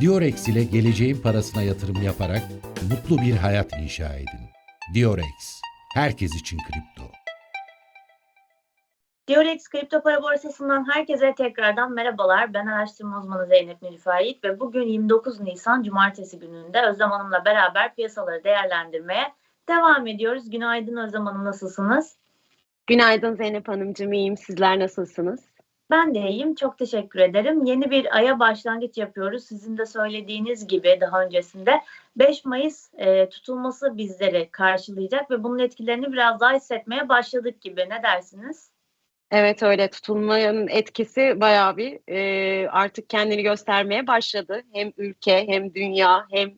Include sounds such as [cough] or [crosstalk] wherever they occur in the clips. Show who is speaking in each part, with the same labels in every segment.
Speaker 1: Diorex ile geleceğin parasına yatırım yaparak mutlu bir hayat inşa edin. Diorex, herkes için kripto.
Speaker 2: Diorex Kripto Para Borsası'ndan herkese tekrardan merhabalar. Ben araştırma uzmanı Zeynep Nilüfer Yiğit ve bugün 29 Nisan Cumartesi gününde Özlem Hanım'la beraber piyasaları değerlendirmeye devam ediyoruz. Günaydın Özlem Hanım nasılsınız?
Speaker 3: Günaydın Zeynep Hanımcığım, iyiyim. Sizler nasılsınız?
Speaker 2: Ben de iyiyim. Çok teşekkür ederim. Yeni bir aya başlangıç yapıyoruz. Sizin de söylediğiniz gibi daha öncesinde 5 Mayıs e, tutulması bizleri karşılayacak ve bunun etkilerini biraz daha hissetmeye başladık gibi. Ne dersiniz?
Speaker 3: Evet öyle tutulmanın etkisi bayağı bir e, artık kendini göstermeye başladı. Hem ülke hem dünya hem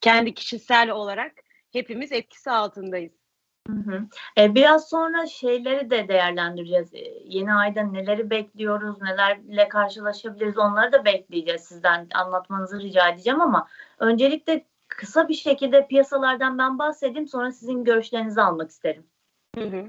Speaker 3: kendi kişisel olarak hepimiz etkisi altındayız.
Speaker 2: Hı hı. E, biraz sonra şeyleri de değerlendireceğiz. E, yeni ayda neleri bekliyoruz, nelerle karşılaşabiliriz onları da bekleyeceğiz sizden anlatmanızı rica edeceğim ama öncelikle kısa bir şekilde piyasalardan ben bahsedeyim sonra sizin görüşlerinizi almak isterim.
Speaker 3: Hı hı.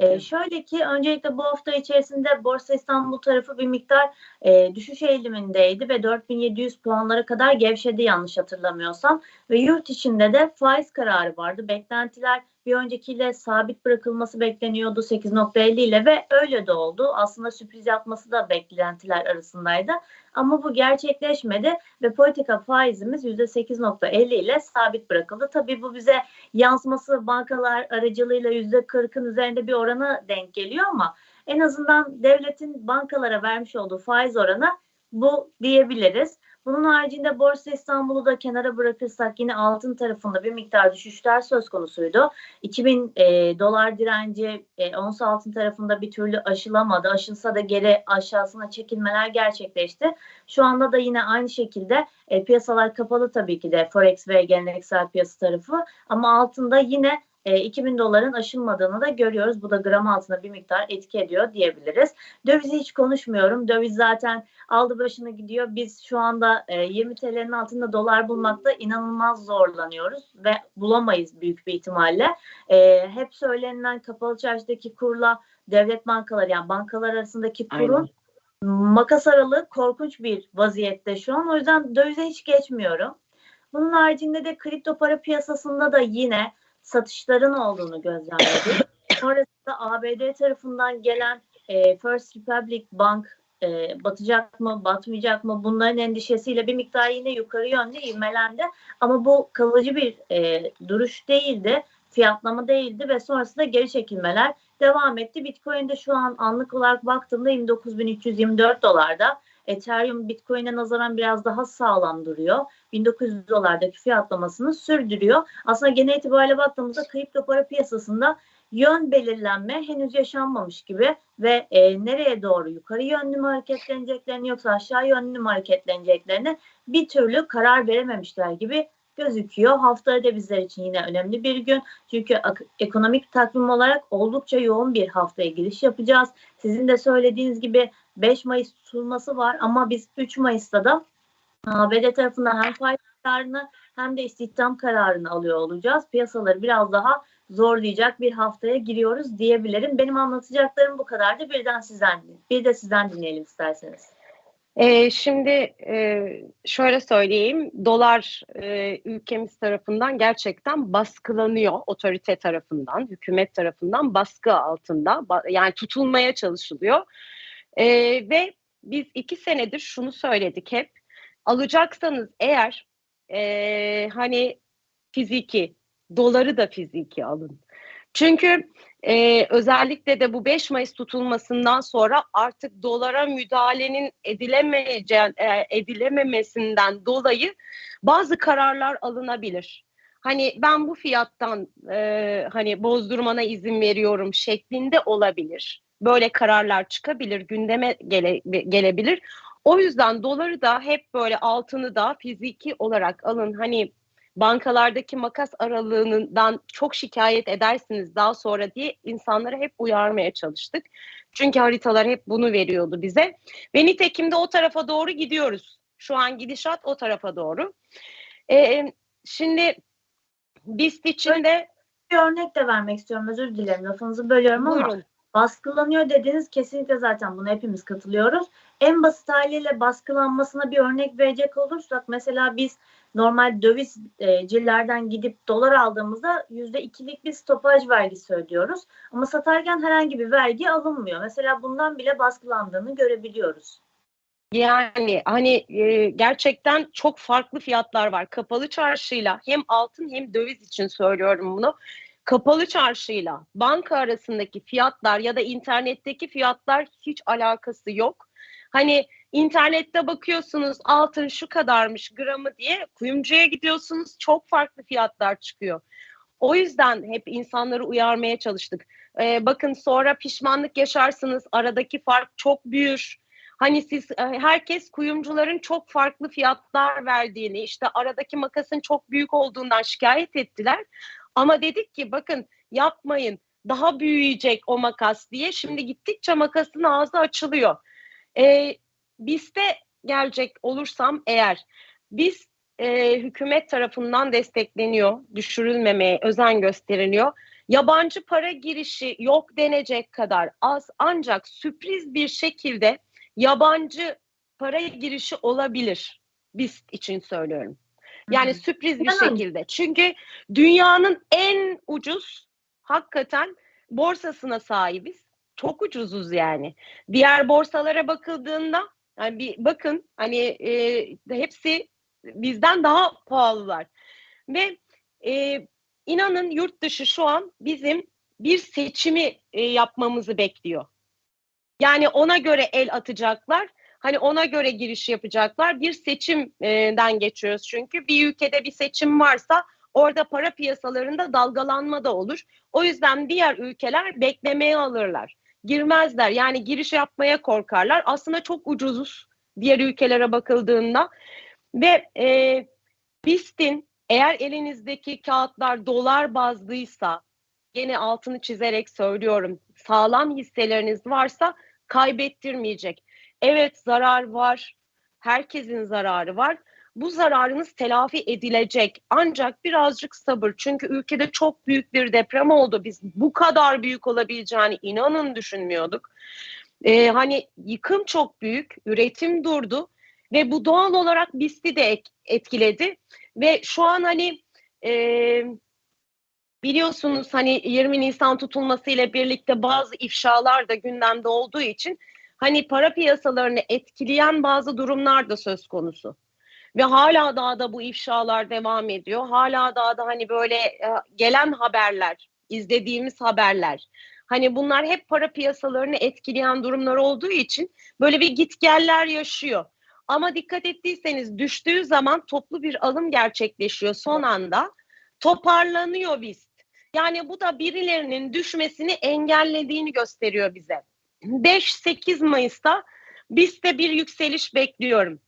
Speaker 2: E, şöyle ki öncelikle bu hafta içerisinde Borsa İstanbul tarafı bir miktar e, düşüş eğilimindeydi ve 4700 puanlara kadar gevşedi yanlış hatırlamıyorsam ve yurt içinde de faiz kararı vardı. Beklentiler bir öncekiyle sabit bırakılması bekleniyordu 8.50 ile ve öyle de oldu. Aslında sürpriz yapması da beklentiler arasındaydı. Ama bu gerçekleşmedi ve politika faizimiz %8.50 ile sabit bırakıldı. Tabii bu bize yansıması bankalar aracılığıyla %40'ın üzerinde bir orana denk geliyor ama en azından devletin bankalara vermiş olduğu faiz oranı bu diyebiliriz. Bunun haricinde Borsa İstanbul'u da kenara bırakırsak yine altın tarafında bir miktar düşüşler söz konusuydu. 2000 e, dolar direnci e, ons altın tarafında bir türlü aşılamadı. Aşılsa da geri aşağısına çekilmeler gerçekleşti. Şu anda da yine aynı şekilde e, piyasalar kapalı tabii ki de Forex ve geleneksel piyasa tarafı ama altında yine e, 2000 doların aşılmadığını da görüyoruz. Bu da gram altına bir miktar etki ediyor diyebiliriz. Dövizi hiç konuşmuyorum. Döviz zaten aldı başını gidiyor. Biz şu anda e, 20 TL'nin altında dolar bulmakta inanılmaz zorlanıyoruz ve bulamayız büyük bir ihtimalle. E, hep söylenilen kapalı çarşıdaki kurla devlet bankaları yani bankalar arasındaki kurun makas aralığı korkunç bir vaziyette şu an. O yüzden dövize hiç geçmiyorum. Bunun haricinde de kripto para piyasasında da yine satışların olduğunu gözlemledik. [coughs] Sonrasında ABD tarafından gelen e, First Republic Bank e, batacak mı, batmayacak mı bunların endişesiyle bir miktar yine yukarı yönde ivmelendi. Ama bu kalıcı bir e, duruş değildi, fiyatlama değildi ve sonrasında geri çekilmeler devam etti. Bitcoin'de şu an anlık olarak baktığımda 29.324 dolarda. Ethereum Bitcoin'e nazaran biraz daha sağlam duruyor. 1900 dolardaki fiyatlamasını sürdürüyor. Aslında genel itibariyle baktığımızda kripto para piyasasında yön belirlenme henüz yaşanmamış gibi ve e, nereye doğru yukarı yönlü mü hareketleneceklerini yoksa aşağı yönlü mü hareketleneceklerini bir türlü karar verememişler gibi gözüküyor. Haftaya da bizler için yine önemli bir gün. Çünkü ekonomik takvim olarak oldukça yoğun bir haftaya giriş yapacağız. Sizin de söylediğiniz gibi 5 Mayıs tutulması var ama biz 3 Mayıs'ta da ABD tarafından hem faiz hem de istihdam kararını alıyor olacağız. Piyasaları biraz daha zorlayacak bir haftaya giriyoruz diyebilirim. Benim anlatacaklarım bu kadardı. Birden sizden, bir de sizden dinleyelim isterseniz.
Speaker 3: Ee, şimdi e, şöyle söyleyeyim, dolar e, ülkemiz tarafından gerçekten baskılanıyor otorite tarafından, hükümet tarafından baskı altında, ba- yani tutulmaya çalışılıyor. E, ve biz iki senedir şunu söyledik hep, alacaksanız eğer e, hani fiziki, doları da fiziki alın. Çünkü e, özellikle de bu 5 Mayıs tutulmasından sonra artık dolara müdahalenin edilemeyeceği, e, edilememesinden dolayı bazı kararlar alınabilir. Hani ben bu fiyattan e, hani bozdurmana izin veriyorum şeklinde olabilir. Böyle kararlar çıkabilir, gündeme gele, gelebilir. O yüzden doları da hep böyle altını da fiziki olarak alın. Hani bankalardaki makas aralığından çok şikayet edersiniz daha sonra diye insanları hep uyarmaya çalıştık. Çünkü haritalar hep bunu veriyordu bize. Ve nitekim de o tarafa doğru gidiyoruz. Şu an gidişat o tarafa doğru. Ee, şimdi BIST içinde...
Speaker 2: Bir örnek de vermek istiyorum. Özür dilerim lafınızı bölüyorum ama
Speaker 3: Buyurun.
Speaker 2: Baskılanıyor dediniz kesinlikle zaten buna hepimiz katılıyoruz. En basit haliyle baskılanmasına bir örnek verecek olursak mesela biz normal dövizcilerden gidip dolar aldığımızda yüzde ikilik bir stopaj vergisi ödüyoruz. Ama satarken herhangi bir vergi alınmıyor. Mesela bundan bile baskılandığını görebiliyoruz.
Speaker 3: Yani hani e, gerçekten çok farklı fiyatlar var. Kapalı çarşıyla hem altın hem döviz için söylüyorum bunu. Kapalı çarşıyla banka arasındaki fiyatlar ya da internetteki fiyatlar hiç alakası yok. Hani internette bakıyorsunuz altın şu kadarmış gramı diye kuyumcuya gidiyorsunuz çok farklı fiyatlar çıkıyor. O yüzden hep insanları uyarmaya çalıştık. Ee, bakın sonra pişmanlık yaşarsınız aradaki fark çok büyür. Hani siz e, herkes kuyumcuların çok farklı fiyatlar verdiğini işte aradaki makasın çok büyük olduğundan şikayet ettiler. Ama dedik ki bakın yapmayın daha büyüyecek o makas diye. Şimdi gittikçe makasın ağzı açılıyor. Ee, BIST'e gelecek olursam eğer biz e, hükümet tarafından destekleniyor, düşürülmemeye özen gösteriliyor. Yabancı para girişi yok denecek kadar az ancak sürpriz bir şekilde yabancı para girişi olabilir. BIST için söylüyorum. Yani sürpriz bir
Speaker 2: Yani.
Speaker 3: şekilde. Çünkü dünyanın en ucuz hakikaten borsasına sahibiz. Çok ucuzuz yani. Diğer borsalara bakıldığında yani bir bakın hani e, hepsi bizden daha pahalılar. Ve e, inanın yurt dışı şu an bizim bir seçimi e, yapmamızı bekliyor. Yani ona göre el atacaklar. Hani ona göre giriş yapacaklar. Bir seçimden geçiyoruz çünkü. Bir ülkede bir seçim varsa orada para piyasalarında dalgalanma da olur. O yüzden diğer ülkeler beklemeye alırlar. Girmezler. Yani giriş yapmaya korkarlar. Aslında çok ucuzuz diğer ülkelere bakıldığında. Ve e, BIST'in eğer elinizdeki kağıtlar dolar bazlıysa gene altını çizerek söylüyorum. Sağlam hisseleriniz varsa kaybettirmeyecek. Evet zarar var. Herkesin zararı var. Bu zararınız telafi edilecek. Ancak birazcık sabır. Çünkü ülkede çok büyük bir deprem oldu. Biz bu kadar büyük olabileceğini inanın düşünmüyorduk. Ee, hani yıkım çok büyük. Üretim durdu. Ve bu doğal olarak BIST'i de etkiledi. Ve şu an hani e, biliyorsunuz hani 20 Nisan tutulması ile birlikte bazı ifşalar da gündemde olduğu için hani para piyasalarını etkileyen bazı durumlar da söz konusu. Ve hala daha da bu ifşalar devam ediyor. Hala daha da hani böyle e, gelen haberler, izlediğimiz haberler. Hani bunlar hep para piyasalarını etkileyen durumlar olduğu için böyle bir gitgeller yaşıyor. Ama dikkat ettiyseniz düştüğü zaman toplu bir alım gerçekleşiyor son anda. Toparlanıyor BIST. Yani bu da birilerinin düşmesini engellediğini gösteriyor bize. 5-8 Mayıs'ta BIST'te bir yükseliş bekliyorum.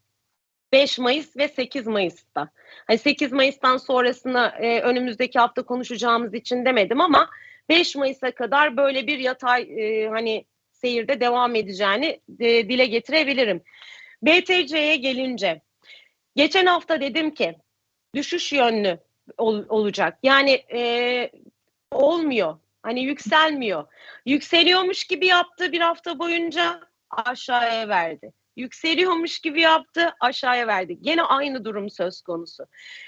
Speaker 3: 5 Mayıs ve 8 Mayıs'ta. Hani 8 Mayıs'tan sonrasını e, önümüzdeki hafta konuşacağımız için demedim ama 5 Mayıs'a kadar böyle bir yatay e, hani seyirde devam edeceğini e, dile getirebilirim. BTC'ye gelince geçen hafta dedim ki düşüş yönlü ol, olacak. Yani e, olmuyor. Hani yükselmiyor. Yükseliyormuş gibi yaptı bir hafta boyunca aşağıya verdi. Yükseliyormuş gibi yaptı aşağıya verdi. Gene aynı durum söz konusu.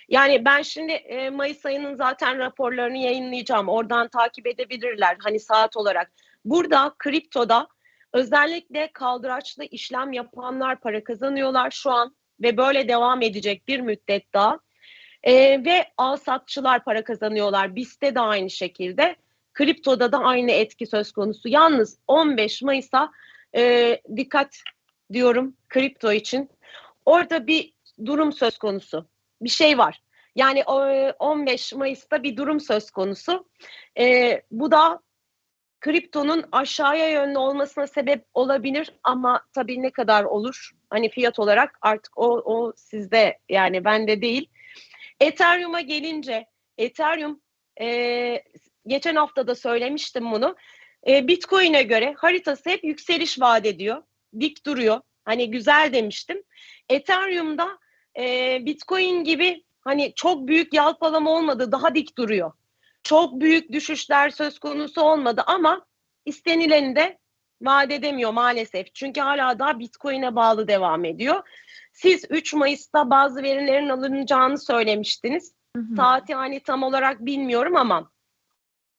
Speaker 3: Yani ben şimdi e, Mayıs ayının zaten raporlarını yayınlayacağım. Oradan takip edebilirler hani saat olarak. Burada kriptoda özellikle kaldıraçlı işlem yapanlar para kazanıyorlar şu an ve böyle devam edecek bir müddet daha. Ee, ve alsatçılar para kazanıyorlar. BIST'te de aynı şekilde. Kriptoda da aynı etki söz konusu. Yalnız 15 Mayıs'a e, dikkat diyorum kripto için. Orada bir durum söz konusu. Bir şey var. Yani o, 15 Mayıs'ta bir durum söz konusu. E, bu da kriptonun aşağıya yönlü olmasına sebep olabilir ama tabii ne kadar olur? Hani fiyat olarak artık o, o sizde yani bende değil. Ethereum'a gelince Ethereum e, geçen hafta da söylemiştim bunu. E, Bitcoin'e göre haritası hep yükseliş vaat ediyor. Dik duruyor. Hani güzel demiştim. Ethereum'da e, Bitcoin gibi hani çok büyük yalpalama olmadı. Daha dik duruyor. Çok büyük düşüşler söz konusu olmadı ama istenileni de vaat edemiyor maalesef. Çünkü hala daha Bitcoin'e bağlı devam ediyor. Siz 3 Mayıs'ta bazı verilerin alınacağını söylemiştiniz.
Speaker 2: Hı hı.
Speaker 3: Saati hani tam olarak bilmiyorum ama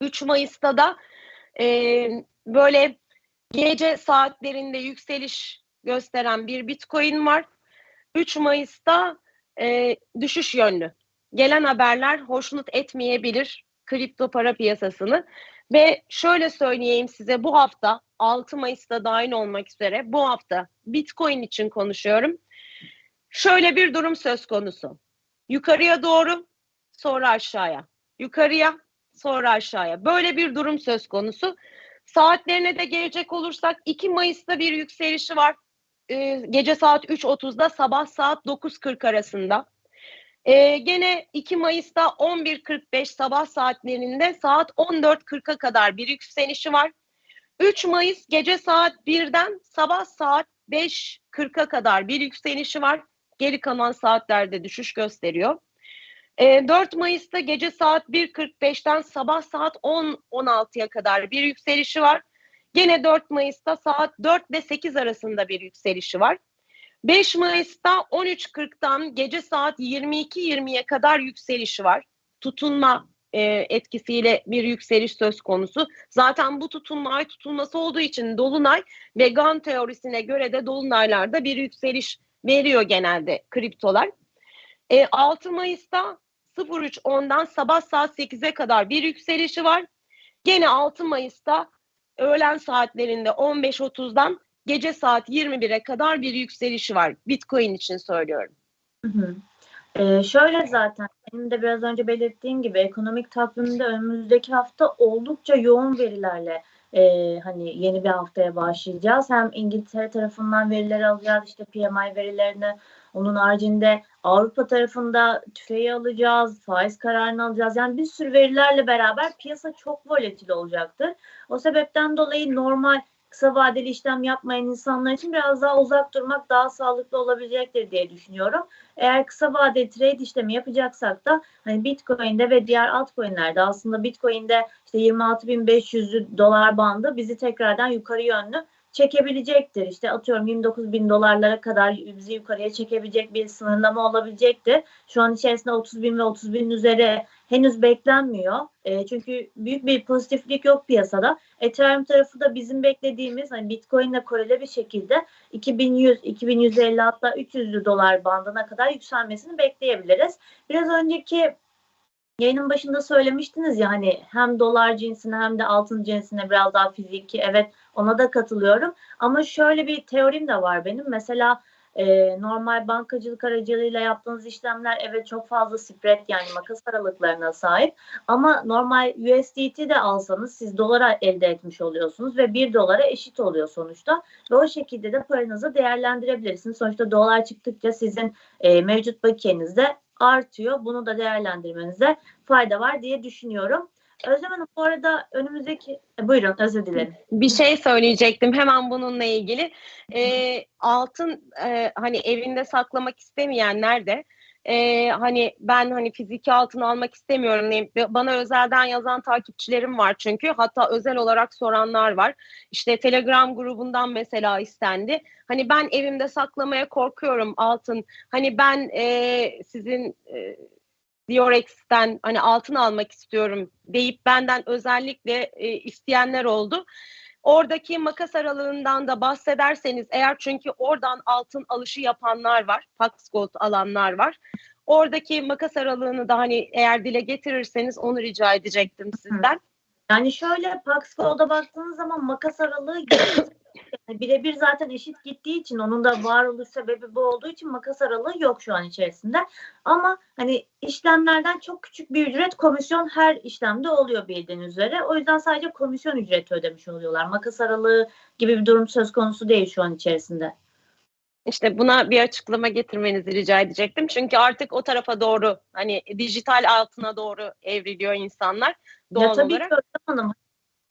Speaker 3: 3 Mayıs'ta da e, böyle gece saatlerinde yükseliş gösteren bir Bitcoin var. 3 Mayıs'ta e, düşüş yönlü. Gelen haberler hoşnut etmeyebilir kripto para piyasasını. Ve şöyle söyleyeyim size bu hafta 6 Mayıs'ta dahil olmak üzere bu hafta Bitcoin için konuşuyorum. Şöyle bir durum söz konusu. Yukarıya doğru sonra aşağıya. Yukarıya sonra aşağıya. Böyle bir durum söz konusu. Saatlerine de gelecek olursak 2 Mayıs'ta bir yükselişi var. Ee, gece saat 3.30'da sabah saat 9.40 arasında. Ee, gene 2 Mayıs'ta 11.45 sabah saatlerinde saat 14.40'a kadar bir yükselişi var. 3 Mayıs gece saat 1'den sabah saat 5.40'a kadar bir yükselişi var. Geri kalan saatlerde düşüş gösteriyor. Ee, 4 Mayıs'ta gece saat 1.45'ten sabah saat 10-16'ya kadar bir yükselişi var. Gene 4 Mayıs'ta saat 4 ile 8 arasında bir yükselişi var. 5 Mayıs'ta 13.40'dan gece saat 22.20'ye kadar yükselişi var. Tutunma e, etkisiyle bir yükseliş söz konusu. Zaten bu tutunma ay tutulması olduğu için Dolunay ve GAN teorisine göre de Dolunaylarda bir yükseliş veriyor genelde kriptolar. E, 6 Mayıs'ta 03.10'dan sabah saat 8'e kadar bir yükselişi var. Gene 6 Mayıs'ta öğlen saatlerinde 15.30'dan gece saat 21'e kadar bir yükselişi var. Bitcoin için söylüyorum.
Speaker 2: Hı hı. Ee, şöyle zaten benim de biraz önce belirttiğim gibi ekonomik takvimde önümüzdeki hafta oldukça yoğun verilerle e, hani yeni bir haftaya başlayacağız. Hem İngiltere tarafından veriler alacağız işte PMI verilerini onun haricinde Avrupa tarafında tüfeği alacağız, faiz kararını alacağız. Yani bir sürü verilerle beraber piyasa çok volatil olacaktır. O sebepten dolayı normal kısa vadeli işlem yapmayan insanlar için biraz daha uzak durmak daha sağlıklı olabilecektir diye düşünüyorum. Eğer kısa vadeli trade işlemi yapacaksak da hani Bitcoin'de ve diğer altcoin'lerde aslında Bitcoin'de işte 26.500 dolar bandı bizi tekrardan yukarı yönlü çekebilecektir. İşte atıyorum 29 bin dolarlara kadar bizi yukarıya çekebilecek bir sınırlama olabilecektir. Şu an içerisinde 30 bin ve 30 bin üzeri henüz beklenmiyor. E, çünkü büyük bir pozitiflik yok piyasada. Ethereum tarafı da bizim beklediğimiz hani Bitcoin ile koreli bir şekilde 2100, 2150 hatta 300 dolar bandına kadar yükselmesini bekleyebiliriz. Biraz önceki yayının başında söylemiştiniz ya hani hem dolar cinsine hem de altın cinsine biraz daha fiziki evet ona da katılıyorum. Ama şöyle bir teorim de var benim. Mesela e, normal bankacılık aracılığıyla yaptığınız işlemler evet çok fazla spread yani makas aralıklarına sahip. Ama normal USDT de alsanız siz dolara elde etmiş oluyorsunuz ve 1 dolara eşit oluyor sonuçta. Ve o şekilde de paranızı değerlendirebilirsiniz. Sonuçta dolar çıktıkça sizin e, mevcut bakiyeniz de artıyor. Bunu da değerlendirmenize fayda var diye düşünüyorum. Özlem Hanım bu arada önümüzdeki... E, buyurun özür dilerim.
Speaker 3: Bir şey söyleyecektim hemen bununla ilgili. Ee, altın e, hani evinde saklamak istemeyenler de e, hani ben hani fiziki altın almak istemiyorum. diye Bana özelden yazan takipçilerim var çünkü hatta özel olarak soranlar var. İşte Telegram grubundan mesela istendi. Hani ben evimde saklamaya korkuyorum altın. Hani ben e, sizin e, Diorex'ten hani altın almak istiyorum deyip benden özellikle e, isteyenler oldu. Oradaki makas aralığından da bahsederseniz eğer çünkü oradan altın alışı yapanlar var, Pax Gold alanlar var. Oradaki makas aralığını da hani eğer dile getirirseniz onu rica edecektim sizden.
Speaker 2: Yani şöyle Pax Gold'a baktığınız zaman makas aralığı [clears throat] birebir zaten eşit gittiği için onun da varoluş sebebi bu olduğu için makas aralığı yok şu an içerisinde. Ama hani işlemlerden çok küçük bir ücret komisyon her işlemde oluyor bildiğiniz üzere. O yüzden sadece komisyon ücreti ödemiş oluyorlar. Makas aralığı gibi bir durum söz konusu değil şu an içerisinde.
Speaker 3: İşte buna bir açıklama getirmenizi rica edecektim. Çünkü artık o tarafa doğru hani dijital altına doğru evriliyor insanlar doğal
Speaker 2: ya tabii
Speaker 3: olarak.
Speaker 2: ki Özlem Hanım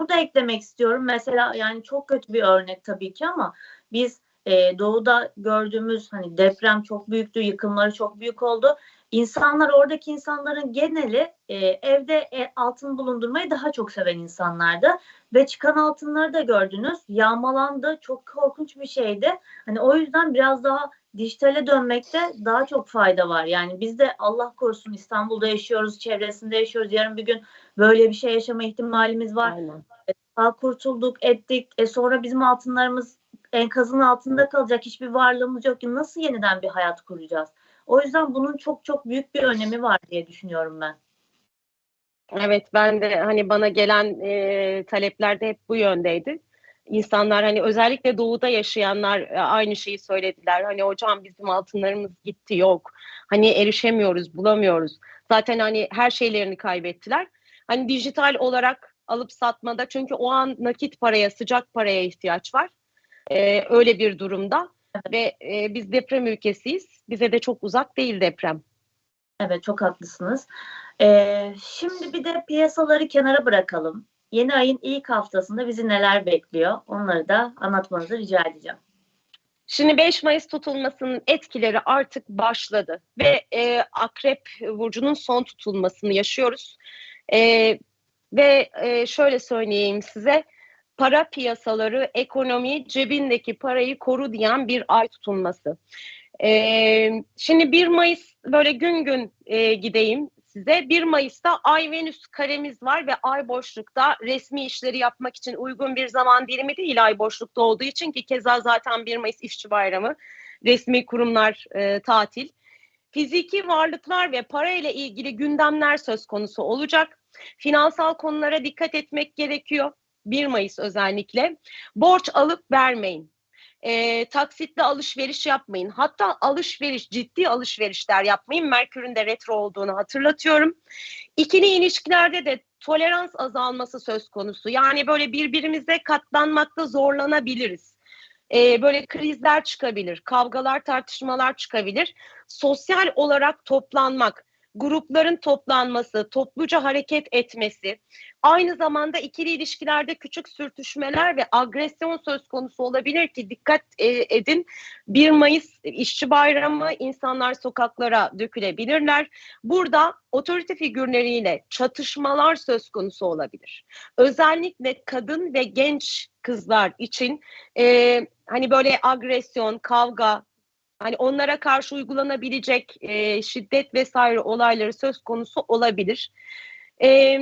Speaker 2: burada eklemek istiyorum. Mesela yani çok kötü bir örnek tabii ki ama biz e, doğuda gördüğümüz hani deprem çok büyüktü, yıkımları çok büyük oldu. İnsanlar oradaki insanların geneli e, evde e, altın bulundurmayı daha çok seven insanlardı ve çıkan altınları da gördünüz yağmalandı çok korkunç bir şeydi. Hani o yüzden biraz daha dijitale dönmekte daha çok fayda var. Yani biz de Allah korusun İstanbul'da yaşıyoruz, çevresinde yaşıyoruz. Yarın bir gün böyle bir şey yaşama ihtimalimiz var.
Speaker 3: Aynen.
Speaker 2: Sağ kurtulduk, ettik. E sonra bizim altınlarımız enkazın altında kalacak. Hiçbir varlığımız yok ki nasıl yeniden bir hayat kuracağız? O yüzden bunun çok çok büyük bir önemi var diye düşünüyorum ben.
Speaker 3: Evet ben de hani bana gelen e, talepler de hep bu yöndeydi. İnsanlar hani özellikle doğuda yaşayanlar e, aynı şeyi söylediler. Hani hocam bizim altınlarımız gitti yok. Hani erişemiyoruz, bulamıyoruz. Zaten hani her şeylerini kaybettiler. Hani dijital olarak alıp satmada çünkü o an nakit paraya, sıcak paraya ihtiyaç var. E, öyle bir durumda. Ve e, biz deprem ülkesiyiz. Bize de çok uzak değil deprem.
Speaker 2: Evet çok haklısınız. Ee, şimdi bir de piyasaları kenara bırakalım. Yeni ayın ilk haftasında bizi neler bekliyor? Onları da anlatmanızı rica edeceğim.
Speaker 3: Şimdi 5 Mayıs tutulmasının etkileri artık başladı ve e, Akrep Burcu'nun son tutulmasını yaşıyoruz. E, ve e, şöyle söyleyeyim size, para piyasaları, ekonomi, cebindeki parayı koru diyen bir ay tutulması. E, şimdi 1 Mayıs böyle gün gün e, gideyim size. 1 Mayıs'ta Ay Venüs karemiz var ve Ay boşlukta resmi işleri yapmak için uygun bir zaman dilimi değil Ay boşlukta olduğu için ki keza zaten 1 Mayıs işçi bayramı, resmi kurumlar e, tatil. Fiziki varlıklar ve para ile ilgili gündemler söz konusu olacak. Finansal konulara dikkat etmek gerekiyor. 1 Mayıs özellikle. Borç alıp vermeyin e, taksitle alışveriş yapmayın. Hatta alışveriş, ciddi alışverişler yapmayın. Merkür'ün de retro olduğunu hatırlatıyorum. İkili ilişkilerde de tolerans azalması söz konusu. Yani böyle birbirimize katlanmakta zorlanabiliriz. E, böyle krizler çıkabilir, kavgalar, tartışmalar çıkabilir. Sosyal olarak toplanmak, grupların toplanması, topluca hareket etmesi, aynı zamanda ikili ilişkilerde küçük sürtüşmeler ve agresyon söz konusu olabilir ki dikkat e, edin 1 Mayıs işçi bayramı insanlar sokaklara dökülebilirler. Burada otorite figürleriyle çatışmalar söz konusu olabilir. Özellikle kadın ve genç kızlar için e, hani böyle agresyon, kavga, hani onlara karşı uygulanabilecek e, şiddet vesaire olayları söz konusu olabilir. E,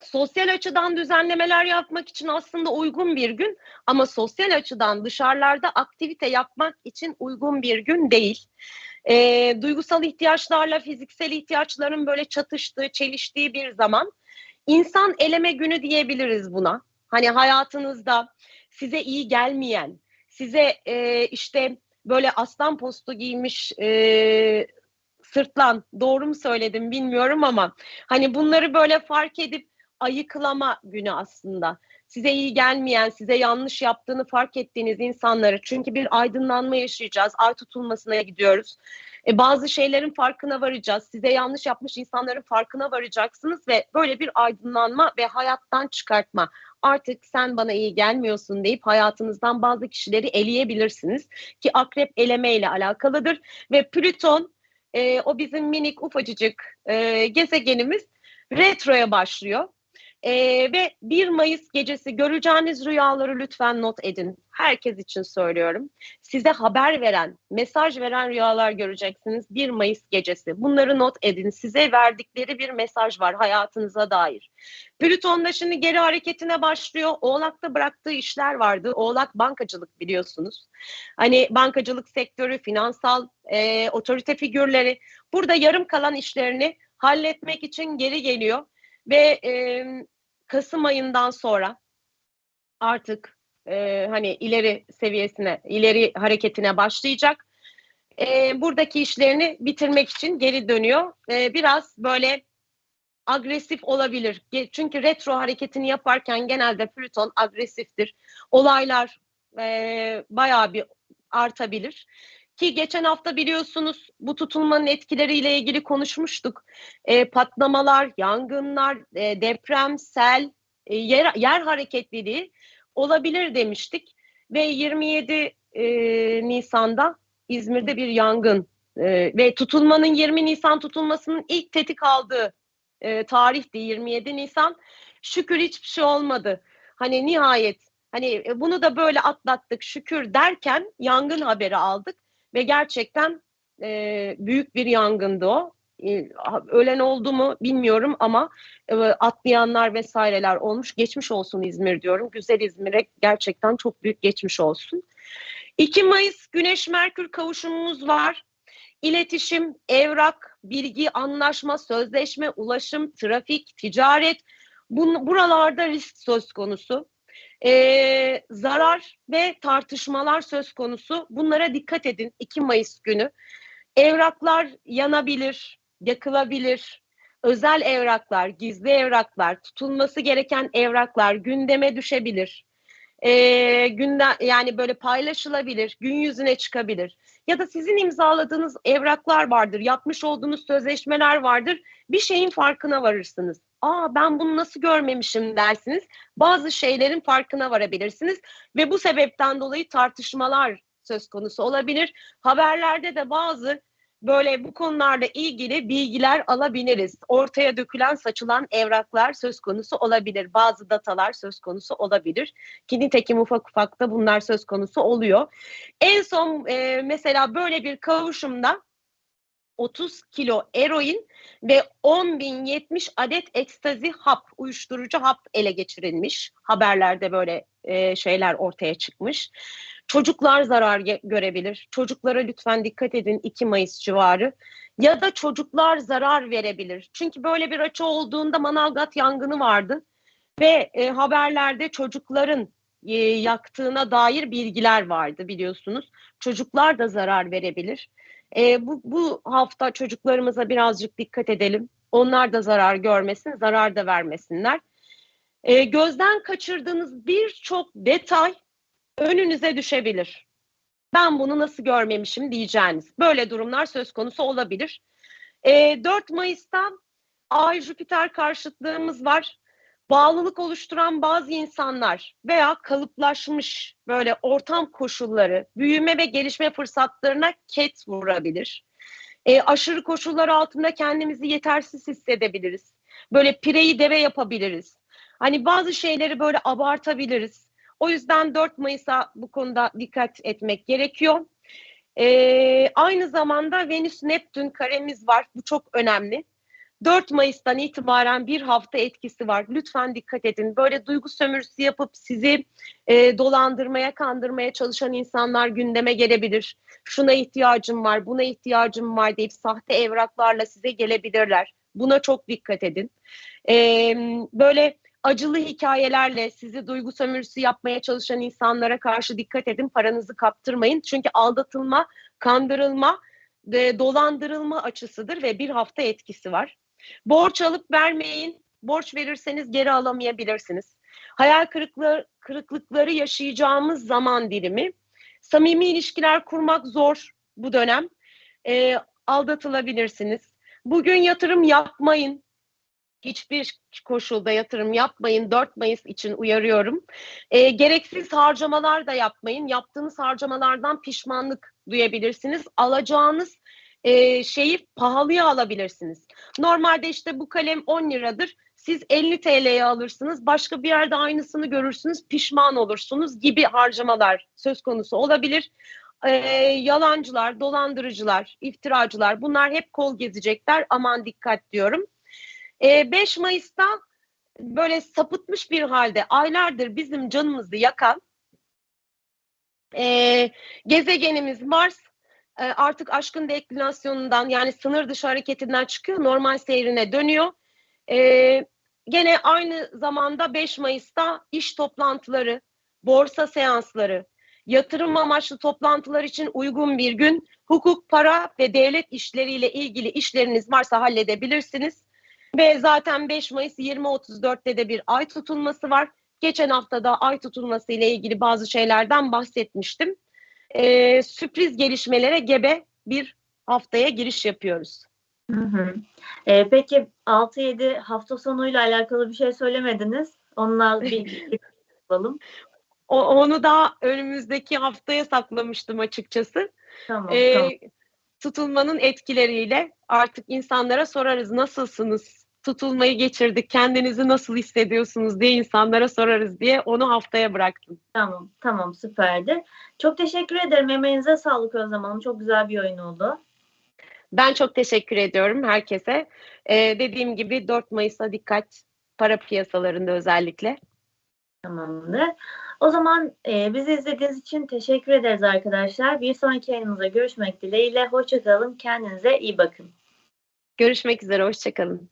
Speaker 3: sosyal açıdan düzenlemeler yapmak için aslında uygun bir gün ama sosyal açıdan dışarılarda aktivite yapmak için uygun bir gün değil. E, duygusal ihtiyaçlarla fiziksel ihtiyaçların böyle çatıştığı, çeliştiği bir zaman insan eleme günü diyebiliriz buna. Hani hayatınızda size iyi gelmeyen, size e, işte böyle aslan postu giymiş e, sırtlan doğru mu söyledim bilmiyorum ama hani bunları böyle fark edip ayıklama günü aslında. Size iyi gelmeyen, size yanlış yaptığını fark ettiğiniz insanları çünkü bir aydınlanma yaşayacağız. Ay tutulmasına gidiyoruz. E, bazı şeylerin farkına varacağız. Size yanlış yapmış insanların farkına varacaksınız ve böyle bir aydınlanma ve hayattan çıkartma. Artık sen bana iyi gelmiyorsun deyip hayatınızdan bazı kişileri eleyebilirsiniz ki akrep eleme ile alakalıdır ve Plüton e, o bizim minik ufacıcık e, gezegenimiz retroya başlıyor. Ee, ve 1 Mayıs gecesi göreceğiniz rüyaları lütfen not edin. Herkes için söylüyorum. Size haber veren, mesaj veren rüyalar göreceksiniz 1 Mayıs gecesi. Bunları not edin. Size verdikleri bir mesaj var hayatınıza dair. Plüton da şimdi geri hareketine başlıyor. Oğlak'ta bıraktığı işler vardı. Oğlak bankacılık biliyorsunuz. Hani bankacılık sektörü, finansal e, otorite figürleri burada yarım kalan işlerini halletmek için geri geliyor ve e, Kasım ayından sonra artık e, hani ileri seviyesine, ileri hareketine başlayacak. E, buradaki işlerini bitirmek için geri dönüyor. E, biraz böyle agresif olabilir. Çünkü retro hareketini yaparken genelde Plüton agresiftir. Olaylar e, bayağı bir artabilir. Ki geçen hafta biliyorsunuz bu tutulmanın etkileriyle ilgili konuşmuştuk. E, patlamalar, yangınlar, e, deprem, sel, e, yer, yer hareketliliği olabilir demiştik. Ve 27 e, Nisan'da İzmir'de bir yangın e, ve tutulmanın 20 Nisan tutulmasının ilk tetik aldığı e, tarihti 27 Nisan. Şükür hiçbir şey olmadı. Hani nihayet hani e, bunu da böyle atlattık şükür derken yangın haberi aldık ve gerçekten e, büyük bir yangındı o. E, ölen oldu mu bilmiyorum ama e, atlayanlar vesaireler olmuş. Geçmiş olsun İzmir diyorum. Güzel İzmir'e gerçekten çok büyük geçmiş olsun. 2 Mayıs Güneş Merkür kavuşumumuz var. İletişim, evrak, bilgi, anlaşma, sözleşme, ulaşım, trafik, ticaret bun, buralarda risk söz konusu. Ee, zarar ve tartışmalar söz konusu. Bunlara dikkat edin 2 Mayıs günü. Evraklar yanabilir, yakılabilir. Özel evraklar, gizli evraklar, tutulması gereken evraklar gündeme düşebilir. Ee, günden yani böyle paylaşılabilir, gün yüzüne çıkabilir. Ya da sizin imzaladığınız evraklar vardır, yapmış olduğunuz sözleşmeler vardır. Bir şeyin farkına varırsınız. Aa ben bunu nasıl görmemişim dersiniz. Bazı şeylerin farkına varabilirsiniz ve bu sebepten dolayı tartışmalar söz konusu olabilir. Haberlerde de bazı böyle bu konularla ilgili bilgiler alabiliriz. Ortaya dökülen, saçılan evraklar söz konusu olabilir. Bazı datalar söz konusu olabilir. Ki nitekim ufak ufak da bunlar söz konusu oluyor. En son e, mesela böyle bir kavuşumda 30 kilo eroin ve 10.070 adet ekstazi hap, uyuşturucu hap ele geçirilmiş. Haberlerde böyle e, şeyler ortaya çıkmış. Çocuklar zarar görebilir. Çocuklara lütfen dikkat edin 2 Mayıs civarı. Ya da çocuklar zarar verebilir. Çünkü böyle bir açı olduğunda Manavgat yangını vardı ve e, haberlerde çocukların e, yaktığına dair bilgiler vardı biliyorsunuz. Çocuklar da zarar verebilir. E, bu, bu hafta çocuklarımıza birazcık dikkat edelim. Onlar da zarar görmesin, zarar da vermesinler. E, gözden kaçırdığınız birçok detay önünüze düşebilir. Ben bunu nasıl görmemişim diyeceğiniz. Böyle durumlar söz konusu olabilir. E, 4 Mayıs'ta Ay Jüpiter karşıtlığımız var. Bağlılık oluşturan bazı insanlar veya kalıplaşmış böyle ortam koşulları, büyüme ve gelişme fırsatlarına ket vurabilir. E, aşırı koşullar altında kendimizi yetersiz hissedebiliriz. Böyle pireyi deve yapabiliriz. Hani bazı şeyleri böyle abartabiliriz. O yüzden 4 Mayıs'a bu konuda dikkat etmek gerekiyor. Ee, aynı zamanda Venüs-Neptün karemiz var. Bu çok önemli. 4 Mayıs'tan itibaren bir hafta etkisi var. Lütfen dikkat edin. Böyle duygu sömürüsü yapıp sizi e, dolandırmaya, kandırmaya çalışan insanlar gündeme gelebilir. Şuna ihtiyacım var, buna ihtiyacım var deyip sahte evraklarla size gelebilirler. Buna çok dikkat edin. E, böyle acılı hikayelerle sizi duygu sömürüsü yapmaya çalışan insanlara karşı dikkat edin. Paranızı kaptırmayın. Çünkü aldatılma, kandırılma, ve dolandırılma açısıdır ve bir hafta etkisi var. Borç alıp vermeyin. Borç verirseniz geri alamayabilirsiniz. Hayal kırıklığı, kırıklıkları yaşayacağımız zaman dilimi. Samimi ilişkiler kurmak zor bu dönem. E, aldatılabilirsiniz. Bugün yatırım yapmayın. Hiçbir koşulda yatırım yapmayın. 4 Mayıs için uyarıyorum. E, gereksiz harcamalar da yapmayın. Yaptığınız harcamalardan pişmanlık duyabilirsiniz. Alacağınız e, şeyi pahalıya alabilirsiniz. Normalde işte bu kalem 10 liradır. Siz 50 TL'ye alırsınız. Başka bir yerde aynısını görürsünüz. Pişman olursunuz gibi harcamalar söz konusu olabilir. E, yalancılar, dolandırıcılar, iftiracılar bunlar hep kol gezecekler. Aman dikkat diyorum. E, 5 Mayıs'ta böyle sapıtmış bir halde aylardır bizim canımızı yakan e, gezegenimiz Mars e, artık aşkın deklinasyonundan yani sınır dışı hareketinden çıkıyor normal seyrine dönüyor. E, gene aynı zamanda 5 Mayıs'ta iş toplantıları, borsa seansları, yatırım amaçlı toplantılar için uygun bir gün hukuk, para ve devlet işleriyle ilgili işleriniz varsa halledebilirsiniz. Ve zaten 5 Mayıs 20.34'te de bir ay tutulması var. Geçen hafta da ay tutulması ile ilgili bazı şeylerden bahsetmiştim. Ee, sürpriz gelişmelere gebe bir haftaya giriş yapıyoruz.
Speaker 2: Hı hı. Ee, peki 6-7 hafta sonuyla alakalı bir şey söylemediniz. Onunla bir [laughs] yapalım.
Speaker 3: O, onu da önümüzdeki haftaya saklamıştım açıkçası.
Speaker 2: Tamam,
Speaker 3: Ee,
Speaker 2: tamam.
Speaker 3: tutulmanın etkileriyle artık insanlara sorarız nasılsınız? Tutulmayı geçirdik, kendinizi nasıl hissediyorsunuz diye insanlara sorarız diye onu haftaya bıraktım.
Speaker 2: Tamam, tamam süperdi. Çok teşekkür ederim. Emeğinize sağlık Özlem Hanım. Çok güzel bir oyun oldu.
Speaker 3: Ben çok teşekkür ediyorum herkese. Ee, dediğim gibi 4 Mayıs'a dikkat para piyasalarında özellikle.
Speaker 2: Tamamdır. O zaman e, bizi izlediğiniz için teşekkür ederiz arkadaşlar. Bir sonraki yayınımızda görüşmek dileğiyle. Hoşçakalın. Kendinize iyi bakın.
Speaker 3: Görüşmek üzere, hoşçakalın.